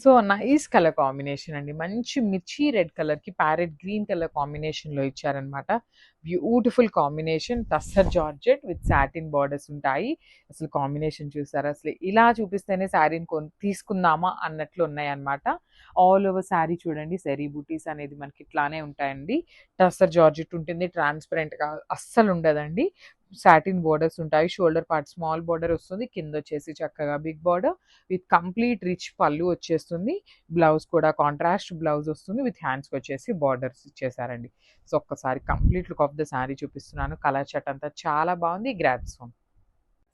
So nice colour combination అండి. మంచి మిర్చి రెడ్ కలర్కి ప్యారెట్ గ్రీన్ కలర్ కాంబినేషన్లో ఇచ్చారనమాట beautiful combination. Tussar georgette with satin borders ఉంటాయి. అసలు కాంబినేషన్ చూసారా? అసలు ఇలా చూపిస్తేనే శారీని కొన్ తీసుకుందామా అన్నట్లు ఉన్నాయన్నమాట. ఆల్ ఓవర్ శారీ చూడండి. సెరీ బూటీస్ అనేది మనకి ఇట్లానే ఉంటాయండి. టస్సర్ జార్జెట్ ఉంటుంది. ట్రాన్స్పరెంట్గా అస్సలు ఉండదండి. సాటిన్ బోర్డర్స్ ఉంటాయి. షోల్డర్ పార్ట్ స్మాల్ బోర్డర్ వస్తుంది. కింద వచ్చేసి చక్కగా big border with complete rich pallu వచ్చేస్తుంది. బ్లౌజ్ కూడా కాంట్రాస్ట్ బ్లౌజ్ వస్తుంది. విత్ హ్యాండ్స్కి వచ్చేసి బార్డర్స్ ఇచ్చేసారండి. సో ఒక్కసారి complete look of the sari చూపిస్తున్నాను. కలర్ షర్ట్ అంతా చాలా బాగుంది. Grapes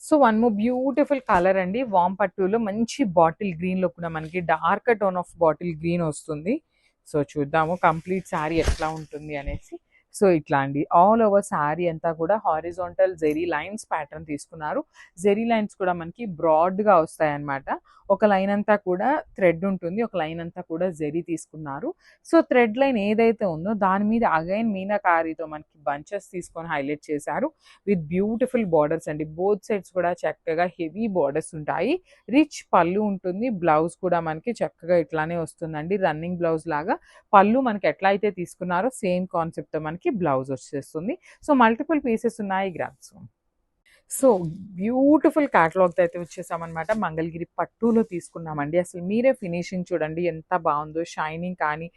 so one more beautiful colour అండి. వామ్ పట్టులో మంచి బాటిల్ గ్రీన్లో కూడా మనకి dark tone of bottle green వస్తుంది. సో చూద్దాము కంప్లీట్ శారీ ఎట్లా ఉంటుంది అనేసి. సో ఇట్లా అండి. ఆల్ ఓవర్ శారీ అంతా కూడా హారిజాంటల్ జెరీ లైన్స్ ప్యాటర్న్ తీసుకున్నారు. జెరీ లైన్స్ కూడా మనకి బ్రాడ్గా వస్తాయి అన్నమాట ఒక లైన్ అంతా కూడా థ్రెడ్ ఉంటుంది. ఒక లైన్ అంతా కూడా జెరీ తీసుకున్నారు. సో థ్రెడ్ లైన్ ఏదైతే ఉందో దాని మీద అగైన్ మీనాకారీతో మనకి బంచెస్ తీసుకొని హైలైట్ చేశారు. విత్ బ్యూటిఫుల్ బార్డర్స్ అండి. బోత్ సైడ్స్ కూడా చక్కగా హెవీ బార్డర్స్ ఉంటాయి. రిచ్ పళ్ళు ఉంటుంది. బ్లౌజ్ కూడా మనకి చక్కగా ఇట్లానే వస్తుందండి. రన్నింగ్ బ్లౌజ్ లాగా. పళ్ళు మనకి ఎట్లా అయితే తీసుకున్నారో సేమ్ కాన్సెప్ట్తో మనకి బ్లౌజ్ వచ్చేస్తుంది. సో మల్టిపుల్ పీసెస్ ఉన్నాయి. గ్రామ్స్ సో బ్యూటిఫుల్ క్యాటలాగ్తో అయితే వచ్చేసామన్నమాట. మంగళగిరి పట్టులో తీసుకున్నామండి. అసలు మీరే ఫినిషింగ్ చూడండి ఎంత బాగుందో. షైనింగ్ కానీ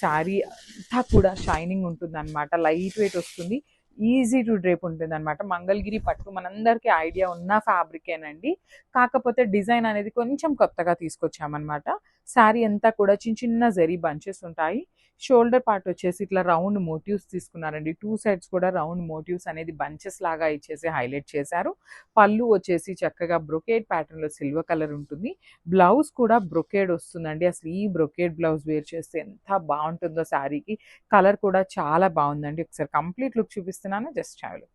శారీ అంతా కూడా షైనింగ్ ఉంటుందన్నమాట. లైట్ వెయిట్ వస్తుంది. ఈజీ టు డ్రేప్ ఉంటుంది అనమాట మంగళగిరి పట్టు మనందరికీ ఐడియా ఉన్న ఫ్యాబ్రికేనండి. కాకపోతే డిజైన్ అనేది కొంచెం కొత్తగా తీసుకొచ్చామన్నమాట. శారీ అంతా కూడా చిన్న చిన్న జరీ బంచెస్ ఉంటాయి. షోల్డర్ పార్ట్ వచ్చేసి ఇట్లా రౌండ్ మోటివ్స్ తీసుకున్నారండి. టూ సైడ్స్ కూడా రౌండ్ మోటివ్స్ అనేది బంచెస్ లాగా ఇచ్చేసి హైలైట్ చేశారు. పళ్ళు వచ్చేసి చక్కగా బ్రొకేడ్ ప్యాటర్న్లో సిల్వర్ కలర్ ఉంటుంది. బ్లౌజ్ కూడా బ్రొకేడ్ వస్తుందండి. అసలు ఈ బ్రొకేడ్ బ్లౌజ్ వేర్ చేస్తే ఎంత బాగుంటుందో శారీకి. కలర్ కూడా చాలా బాగుందండి. ఒకసారి కంప్లీట్ లుక్ చూపిస్తున్నాను. జస్ట్ చాలు